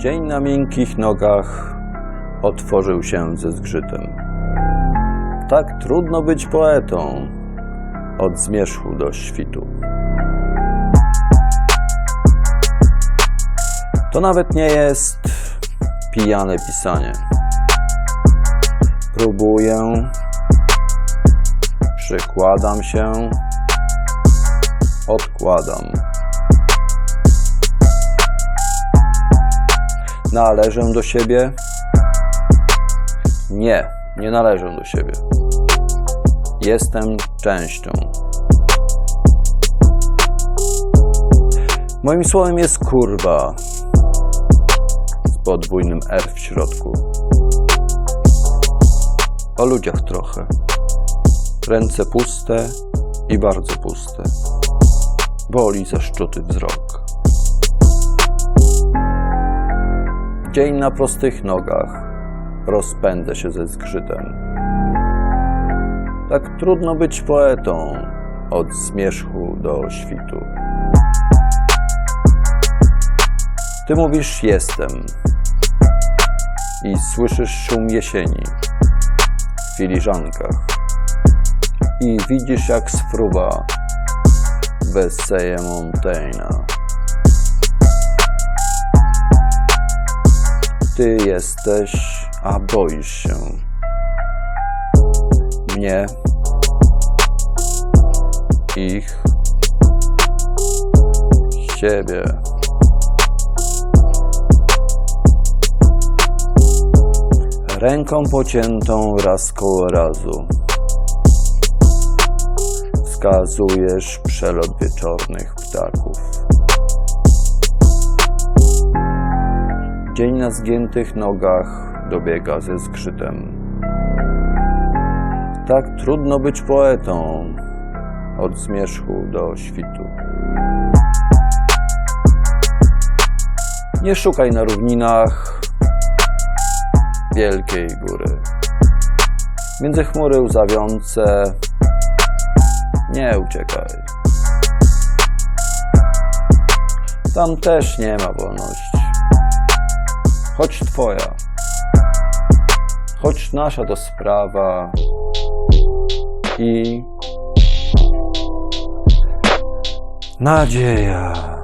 Dzień na miękkich nogach otworzył się ze zgrzytem. Tak trudno być poetą od zmierzchu do świtu. To nawet nie jest pijane pisanie. Próbuję, przykładam się, odkładam. Należę do siebie? Nie, nie należę do siebie. Jestem częścią. Moim słowem jest kurwa z podwójnym R w środku. O ludziach trochę. Ręce puste i bardzo puste. Boli zaszczuty wzrok. Dzień na prostych nogach rozpędzę się ze zgrzytem. Tak trudno być poetą od zmierzchu do świtu. Ty mówisz jestem i słyszysz szum jesieni w filiżankach i widzisz jak spruwa weseje Montaigne. Ty jesteś, a boisz się mnie, ich, siebie. Ręką pociętą raz koło razu wskazujesz przelot wieczornych ptaków. Dzień na zgiętych nogach dobiega ze zgrzytem. Tak trudno być poetą od zmierzchu do świtu. Nie szukaj na równinach wielkiej góry. Między chmury łzawiące nie uciekaj. Tam też nie ma wolności. Choć twoja, choć nasza to sprawa i nadzieja.